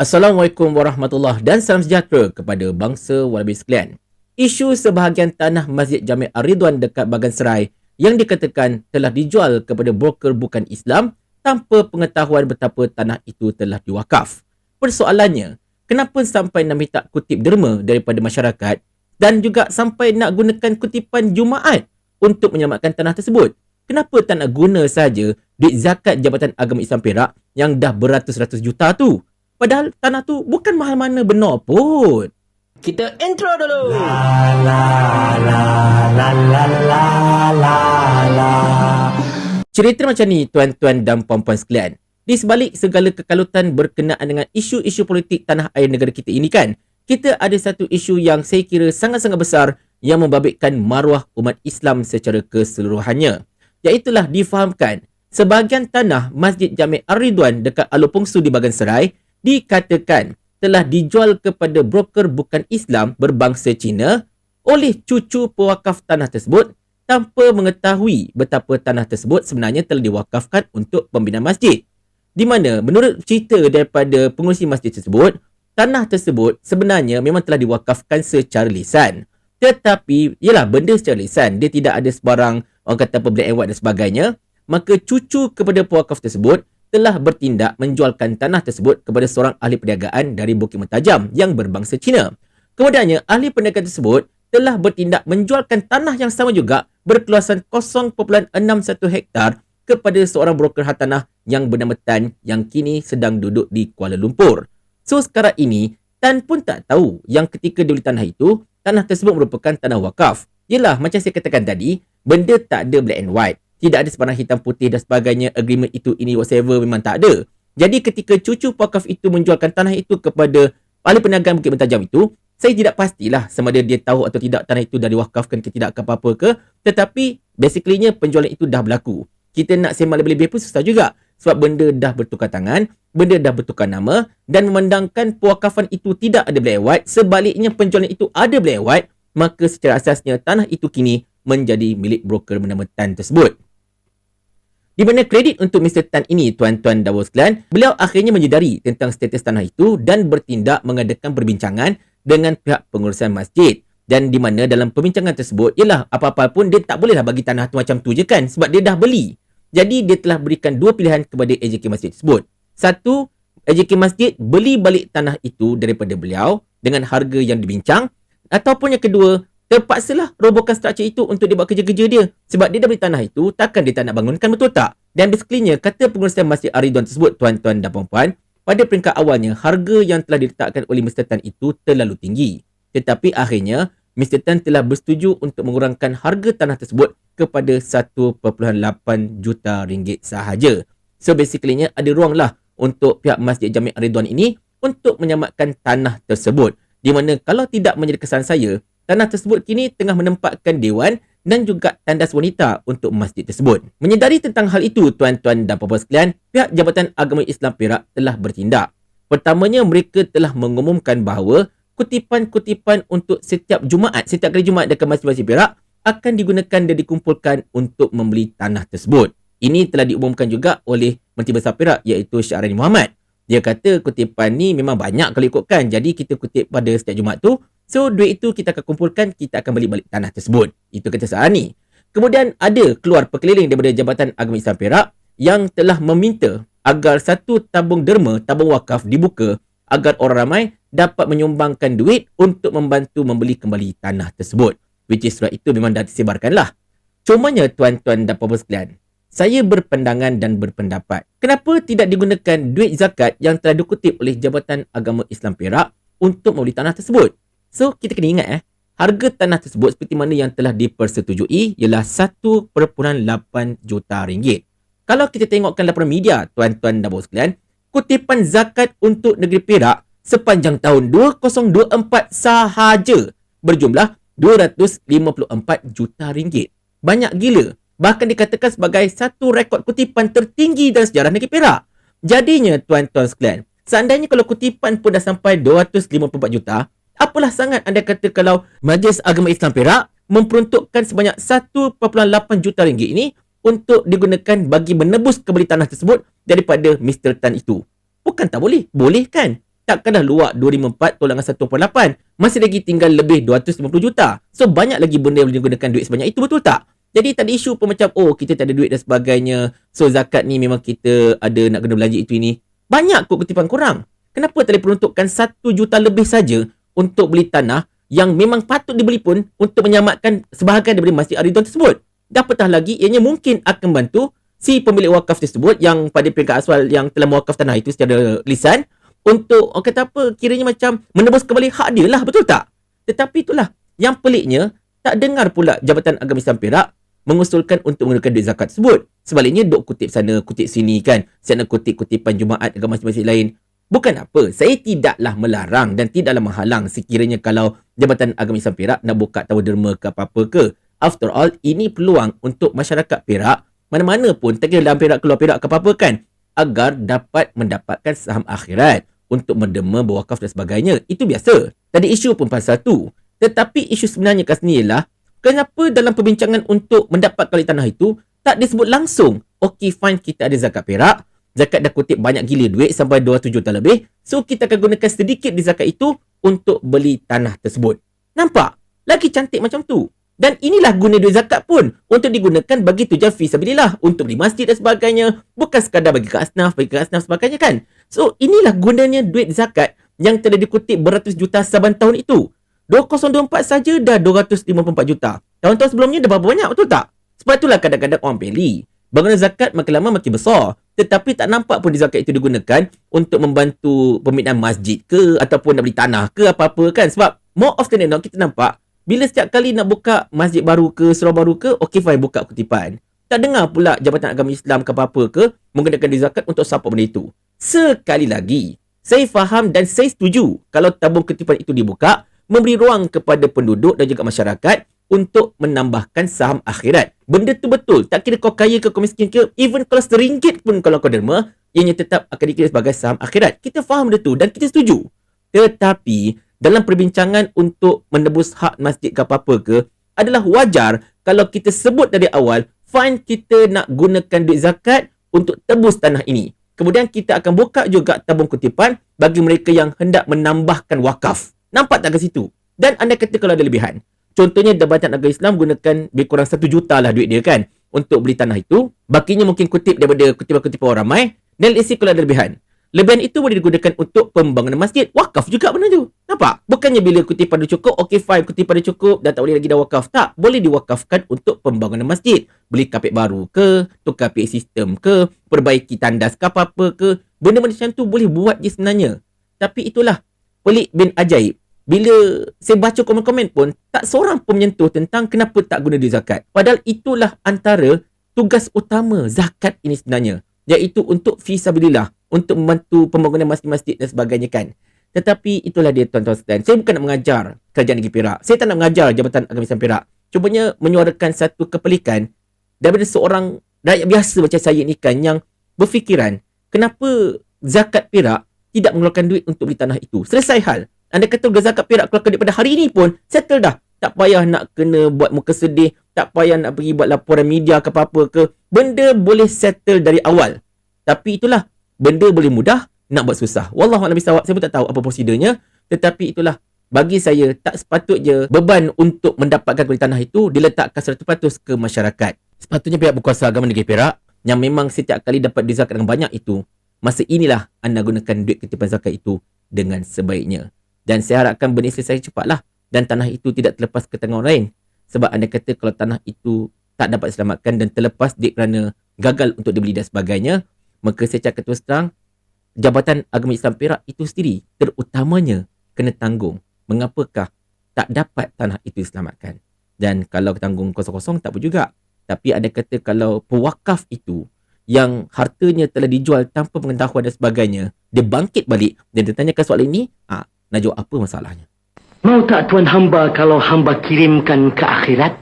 Assalamualaikum warahmatullahi dan salam sejahtera kepada bangsa walabi sekalian. Isu sebahagian tanah Masjid Jami' Ar-Ridwan dekat Bagan Serai yang dikatakan telah dijual kepada broker bukan Islam tanpa pengetahuan betapa tanah itu telah diwakaf. Persoalannya, kenapa sampai nak minta kutip derma daripada masyarakat dan juga sampai nak gunakan kutipan Jumaat untuk menyelamatkan tanah tersebut? Kenapa tak nak guna saja duit zakat Jabatan Agama Islam Perak yang dah beratus-ratus juta tu? Padahal tanah tu bukan mahal mana benar pun. Kita intro dulu. La la la la la la la la. Cerita macam ni tuan-tuan dan puan-puan sekalian. Di sebalik segala kekalutan berkenaan dengan isu-isu politik tanah air negara kita ini kan, kita ada satu isu yang saya kira sangat-sangat besar yang membabitkan maruah umat Islam secara keseluruhannya. Iaitulah difahamkan sebahagian tanah Masjid Jami' Ar-Ridwan dekat Alopongsu di Bagan Serai dikatakan telah dijual kepada broker bukan Islam berbangsa Cina oleh cucu pewakaf tanah tersebut tanpa mengetahui betapa tanah tersebut sebenarnya telah diwakafkan untuk pembinaan masjid. Di mana menurut cerita daripada pengurusi masjid tersebut, tanah tersebut sebenarnya memang telah diwakafkan secara lisan. Tetapi, ialah benda secara lisan, dia tidak ada sebarang orang kata apa black and white dan sebagainya. Maka cucu kepada pewakaf tersebut telah bertindak menjualkan tanah tersebut kepada seorang ahli perniagaan dari Bukit Mentajam yang berbangsa Cina. Kemudiannya, ahli perniagaan tersebut telah bertindak menjualkan tanah yang sama juga berkeluasan 0.61 hektar kepada seorang broker hartanah yang bernama Tan yang kini sedang duduk di Kuala Lumpur. So sekarang ini, Tan pun tak tahu yang ketika dia beli tanah itu, tanah tersebut merupakan tanah wakaf. Yelah, macam saya katakan tadi, benda tak ada black and white tidak ada sebarang hitam putih dan sebagainya. Agreement itu ini whatever memang tak ada. Jadi ketika cucu wakaf itu menjualkan tanah itu kepada ahli perniagaan Bukit Mentajam itu saya tidak pastilah sama ada dia tahu atau tidak tanah itu dah diwakafkan ke tidak ke apa-apa ke. Tetapi basically penjualan itu dah berlaku. Kita nak sembang lebih-lebih pun susah juga. Sebab benda dah bertukar tangan benda dah bertukar nama dan memandangkan pewakafan itu tidak ada white sebaliknya penjualan itu ada white maka secara asasnya tanah itu kini menjadi milik broker bernama Tan tersebut. Di mana kredit untuk Mr. Tan ini, tuan-tuan dan sekalian, beliau akhirnya menyedari tentang status tanah itu dan bertindak mengadakan perbincangan dengan pihak pengurusan masjid. Dan di mana dalam perbincangan tersebut, ialah apa-apa pun dia tak bolehlah bagi tanah tu macam tu je kan sebab dia dah beli. Jadi dia telah berikan dua pilihan kepada AJK Masjid tersebut. Satu, AJK Masjid beli balik tanah itu daripada beliau dengan harga yang dibincang. Ataupun yang kedua, terpaksalah robohkan struktur itu untuk dia buat kerja-kerja dia. Sebab dia dah beli tanah itu, takkan dia tak nak bangunkan, betul tak? Dan basically kata pengurusan Masjid Aridwan tersebut, tuan-tuan dan puan-puan, pada peringkat awalnya, harga yang telah diletakkan oleh Mr. Tan itu terlalu tinggi. Tetapi akhirnya, Mr. Tan telah bersetuju untuk mengurangkan harga tanah tersebut kepada 1.8 juta ringgit sahaja. So basically ada ruang lah untuk pihak Masjid Jami' Aridwan ini untuk menyamatkan tanah tersebut. Di mana kalau tidak menjadi kesan saya, tanah tersebut kini tengah menempatkan dewan dan juga tandas wanita untuk masjid tersebut. Menyedari tentang hal itu, tuan-tuan dan puan-puan sekalian, pihak Jabatan Agama Islam Perak telah bertindak. Pertamanya, mereka telah mengumumkan bahawa kutipan-kutipan untuk setiap Jumaat, setiap kali Jumaat dekat masjid-masjid Perak akan digunakan dan dikumpulkan untuk membeli tanah tersebut. Ini telah diumumkan juga oleh Menteri Besar Perak iaitu Syahrani Muhammad. Dia kata kutipan ni memang banyak kalau ikutkan. Jadi kita kutip pada setiap Jumaat tu So duit itu kita akan kumpulkan, kita akan beli balik tanah tersebut. Itu kata Sahani. Kemudian ada keluar perkeliling daripada Jabatan Agama Islam Perak yang telah meminta agar satu tabung derma, tabung wakaf dibuka agar orang ramai dapat menyumbangkan duit untuk membantu membeli kembali tanah tersebut. Which is surat itu memang dah disebarkan lah. Cumanya tuan-tuan dan puan sekalian, saya berpandangan dan berpendapat kenapa tidak digunakan duit zakat yang telah dikutip oleh Jabatan Agama Islam Perak untuk membeli tanah tersebut. So kita kena ingat eh harga tanah tersebut seperti mana yang telah dipersetujui ialah 1.8 juta ringgit. Kalau kita tengokkan laporan media tuan-tuan dan bos sekalian, kutipan zakat untuk negeri Perak sepanjang tahun 2024 sahaja berjumlah 254 juta ringgit. Banyak gila. Bahkan dikatakan sebagai satu rekod kutipan tertinggi dalam sejarah negeri Perak. Jadinya tuan-tuan sekalian, seandainya kalau kutipan pun dah sampai 254 juta, apalah sangat anda kata kalau Majlis Agama Islam Perak memperuntukkan sebanyak 1.8 juta ringgit ini untuk digunakan bagi menebus kembali tanah tersebut daripada Mr. Tan itu. Bukan tak boleh. Boleh kan? takkanlah luar 2004 tolongan 1.8 masih lagi tinggal lebih 250 juta so banyak lagi benda yang boleh digunakan duit sebanyak itu betul tak jadi tak ada isu pun macam oh kita tak ada duit dan sebagainya so zakat ni memang kita ada nak kena belanja itu ini banyak kot kutipan korang kenapa tak boleh peruntukkan 1 juta lebih saja untuk beli tanah yang memang patut dibeli pun untuk menyamatkan sebahagian daripada Masjid Ar-Ridwan tersebut. Dan apatah lagi ianya mungkin akan bantu si pemilik wakaf tersebut yang pada peringkat asal yang telah mewakaf tanah itu secara lisan untuk kata apa kiranya macam menebus kembali hak dia lah betul tak? Tetapi itulah yang peliknya tak dengar pula Jabatan Agama Islam Perak mengusulkan untuk menggunakan duit zakat tersebut. Sebaliknya duk kutip sana kutip sini kan. Sana kutip kutipan Jumaat agama masjid lain bukan apa saya tidaklah melarang dan tidaklah menghalang sekiranya kalau Jabatan Agama Islam Perak nak buka tawa derma ke apa-apa ke after all ini peluang untuk masyarakat Perak mana-mana pun tak kira dalam Perak keluar Perak ke apa-apa kan agar dapat mendapatkan saham akhirat untuk menderma berwakaf dan sebagainya. Itu biasa. Tadi isu pun pasal tu. Tetapi isu sebenarnya kat sini ialah kenapa dalam perbincangan untuk mendapat kali tanah itu tak disebut langsung. Okey fine kita ada zakat perak. Zakat dah kutip banyak gila duit sampai 200 juta lebih. So kita akan gunakan sedikit di zakat itu untuk beli tanah tersebut. Nampak? Lagi cantik macam tu. Dan inilah guna duit zakat pun untuk digunakan bagi tujuan fi sabilillah untuk beli masjid dan sebagainya. Bukan sekadar bagi ke asnaf, bagi ke asnaf sebagainya kan. So inilah gunanya duit zakat yang telah dikutip beratus juta saban tahun itu. 2024 saja dah 254 juta. Tahun-tahun sebelumnya dah berapa banyak betul tak? Sebab itulah kadang-kadang orang pilih. Bangunan zakat makin lama makin besar. Tetapi tak nampak pun di zakat itu digunakan untuk membantu pembinaan masjid ke ataupun nak beli tanah ke apa-apa kan. Sebab more often than not kita nampak bila setiap kali nak buka masjid baru ke, surau baru ke, okey fine buka kutipan. Tak dengar pula Jabatan Agama Islam ke apa-apa ke menggunakan duit zakat untuk support benda itu. Sekali lagi, saya faham dan saya setuju kalau tabung kutipan itu dibuka, memberi ruang kepada penduduk dan juga masyarakat untuk menambahkan saham akhirat. Benda tu betul. Tak kira kau kaya ke kau miskin ke, even kalau seringgit pun kalau kau derma, ianya tetap akan dikira sebagai saham akhirat. Kita faham benda tu dan kita setuju. Tetapi, dalam perbincangan untuk menebus hak masjid ke apa-apa ke adalah wajar kalau kita sebut dari awal fine kita nak gunakan duit zakat untuk tebus tanah ini. Kemudian kita akan buka juga tabung kutipan bagi mereka yang hendak menambahkan wakaf. Nampak tak ke situ? Dan anda kata kalau ada lebihan. Contohnya Jabatan Agama Islam gunakan lebih kurang 1 juta lah duit dia kan untuk beli tanah itu. Bakinya mungkin kutip daripada kutipan-kutipan orang ramai. Dan say kalau ada lebihan. Lebihan itu boleh digunakan untuk pembangunan masjid. Wakaf juga benda tu. Nampak? Bukannya bila kutipan dia cukup, okay fine, kutipan dia cukup, dah tak boleh lagi dah wakaf. Tak, boleh diwakafkan untuk pembangunan masjid. Beli kapit baru ke, tukar PA sistem ke, perbaiki tandas ke apa-apa ke. Benda-benda macam tu boleh buat je sebenarnya. Tapi itulah, pelik bin ajaib. Bila saya baca komen-komen pun, tak seorang pun menyentuh tentang kenapa tak guna duit zakat. Padahal itulah antara tugas utama zakat ini sebenarnya. Iaitu untuk fisabilillah untuk membantu pembangunan masjid-masjid dan sebagainya kan. Tetapi itulah dia tuan-tuan sekalian. Saya bukan nak mengajar kerajaan negeri Perak. Saya tak nak mengajar Jabatan Agama Islam Perak. Cubanya menyuarakan satu kepelikan daripada seorang rakyat biasa macam saya ni kan yang berfikiran kenapa zakat Perak tidak mengeluarkan duit untuk beli tanah itu. Selesai hal. Anda kata zakat Perak keluarkan duit pada hari ini pun settle dah. Tak payah nak kena buat muka sedih. Tak payah nak pergi buat laporan media ke apa-apa ke. Benda boleh settle dari awal. Tapi itulah benda boleh mudah, nak buat susah. Wallahu a'lam bishawab. Saya pun tak tahu apa prosedurnya, tetapi itulah bagi saya tak sepatutnya beban untuk mendapatkan kulit tanah itu diletakkan 100% ke masyarakat. Sepatutnya pihak berkuasa agama negeri Perak yang memang setiap kali dapat duit zakat yang banyak itu, masa inilah anda gunakan duit kutipan zakat itu dengan sebaiknya. Dan saya harapkan benda selesai cepatlah. Dan tanah itu tidak terlepas ke tangan orang lain. Sebab anda kata kalau tanah itu tak dapat diselamatkan dan terlepas di kerana gagal untuk dibeli dan sebagainya, maka saya cakap terus terang Jabatan Agama Islam Perak itu sendiri terutamanya kena tanggung mengapakah tak dapat tanah itu diselamatkan. Dan kalau tanggung kosong-kosong tak apa juga. Tapi ada kata kalau pewakaf itu yang hartanya telah dijual tanpa pengetahuan dan sebagainya dia bangkit balik dan dia tanyakan soalan ini ah nak jawab apa masalahnya Mau tak tuan hamba kalau hamba kirimkan ke akhirat?